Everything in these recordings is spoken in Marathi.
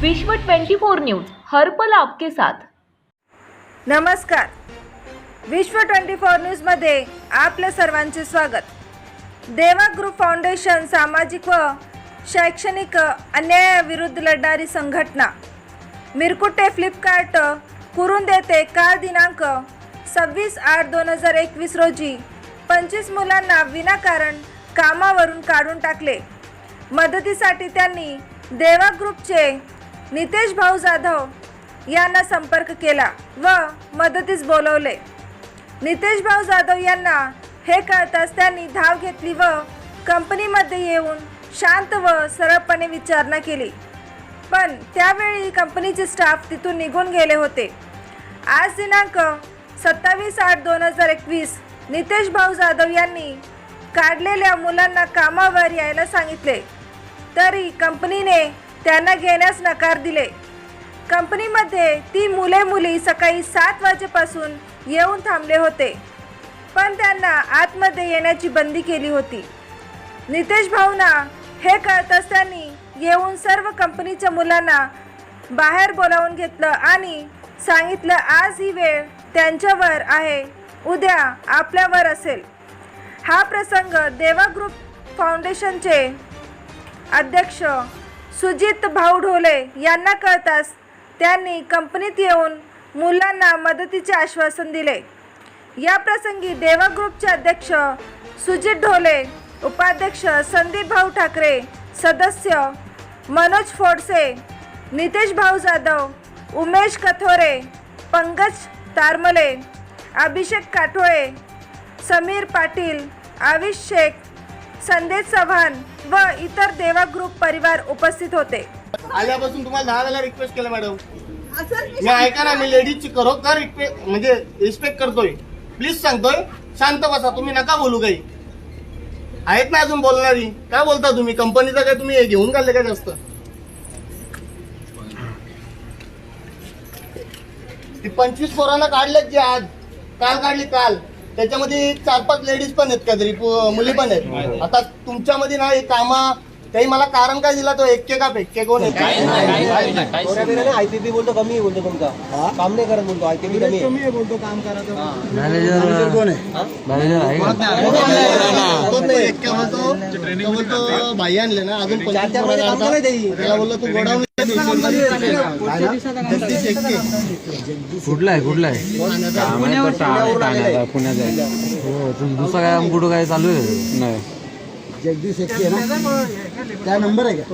विश्व 24 न्यूज हर पल आपके साथ. नमस्कार. विश्व ट्वेंटी फोर न्यूजमध्ये आपल्या सर्वांचे स्वागत. देवा ग्रुप फाउंडेशन सामाजिक व शैक्षणिक अन्यायाविरुद्ध लढणारी संघटना. मिरकुटे फ्लिपकार्ट कुरून देते काल दिनांक सव्वीस आठ दोन हजार एकवीस रोजी पंचवीस मुलांना विनाकारण कामावरून काढून टाकले. मदतीसाठी त्यांनी देवा ग्रुपचे नितेश भाऊ जाधव यांना संपर्क केला व मदतीस बोलवले. नितेश भाऊ जाधव यांना हे कळताच त्यांनी धाव घेतली व कंपनीमध्ये येऊन शांत व सरळपणे विचारणा केली. पण त्यावेळी कंपनीचे स्टाफ तिथून निघून गेले होते. आज दिनांक सत्तावीस आठ दोन हजार एकवीस नितेश भाऊ जाधव यांनी काढलेल्या मुलांना कामावर यायला सांगितले. तरी कंपनीने त्यांना घेण्यास नकार दिले. कंपनीमध्ये ती मुले मुली सकाळी सात वाजेपासून येऊन थांबले होते. पण त्यांना आतमध्ये येण्याची बंदी केली होती. नितेश भाऊना हे कळताच त्यांनी येऊन सर्व कंपनीच्या मुलांना बाहेर बोलावून घेतलं आणि सांगितलं आज ही वेळ त्यांच्यावर आहे उद्या आपल्यावर असेल. हा प्रसंग देवा ग्रुप फाउंडेशनचे अध्यक्ष सुजित भाऊ ढोले यांना कळताच त्यांनी कंपनीत येऊन मुलांना मदतीचे आश्वासन दिले. या प्रसंगी देवा ग्रुपचे अध्यक्ष सुजित ढोले उपाध्यक्ष संदीप भाऊ ठाकरे सदस्य मनोज फोडसे नितेश भाऊ जाधव उमेश कथोरे पंकज तारमले अभिषेक काठोळे समीर पाटील आविष शेख संदेश चव्हाण व इतर देवा ग्रुप परिवार उपस्थित होते. आल्यापासून तुम्हाला दहा वेळा रिक्वेस्ट केलं मॅडम मी ऐका ना मी लेडीजची खरोखर रिक्वेस्ट म्हणजे रिस्पेक्ट करतोय. प्लीज सांगतोय शांत बसा तुम्ही नका बोलू काही. आहेत ना अजून बोलणारी? काय बोलता तुम्ही? कंपनीचं काय तुम्ही हे घेऊन काढले का जास्त? ती पंचवीस पोरांना काढलेत जे आज. काल काढली काल. त्याच्यामध्ये चार पाच लेडीज पण आहेत काहीतरी मुली पण आहेत. आता तुमच्यामध्ये ना हे कामा त्याही मला कारण काय दिला तो? एक्के का फेक्के कोण आहे आयपीपी बोलतो कमी आहे बोलतो तुमचा? काम नाही करत बोलतो आयपीपी कमी आहे? तो तो एक्के बोलतो तो. बोलतो भाई आणले ना अजून काम. त्याला बोललो तू गोडाऊन कुठला आहे कुठला आहे? पुण्याचा पुण्याचा हो तुम दुसरा काय कुठं काय चालू आहे? नाही. जगदीश एक्के आहे ना? काय नंबर आहे. का?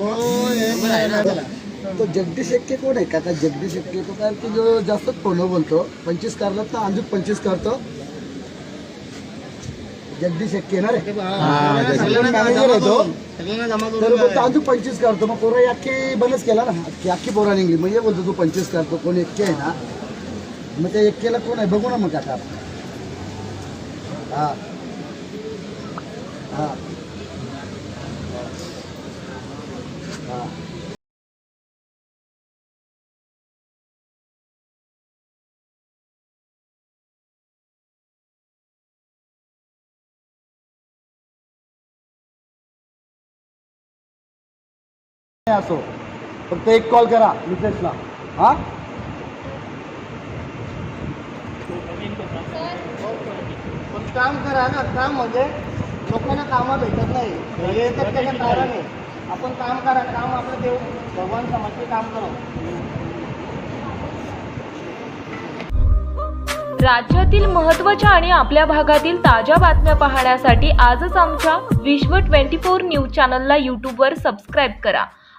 तो जगदीश एक्के कोण आहे? का जगदीश एक्के तो काय की जो जास्तच फोन बोलतो पंचवीस करला तर अजून पंचवीस करतो. जगदीश एक्के ना रे सगळ्यांना मॅनेजर होतो तर बोलतो अजून पंचवीस करतो मग पोरं अख्खी बंदच केला ना. अख्खी अख्खी पोरा निघली म्हणजे बोलतो तू पंचवीस करतो कोण एक्के आहे ना? मग त्या एक्केला कोण आहे? बघू ना मग आता. हा. हा. हा. असो फक्त एक कॉल करा मिसेसला. हा? पण काम करा ना काम म्हणजे लोकांना कामा भेटत नाही. हे येतात त्याच्या कारण आपण काम करा काम आपलं देव भगवान समजते काम करा. राज्यातील महत्त्वाच्या आणि आपल्या भागातील ताज्या बातम्या पाहण्यासाठी आजच आमच्या विश्व 24 न्यूज चॅनलला यूट्यूबवर सबस्क्राईब करा.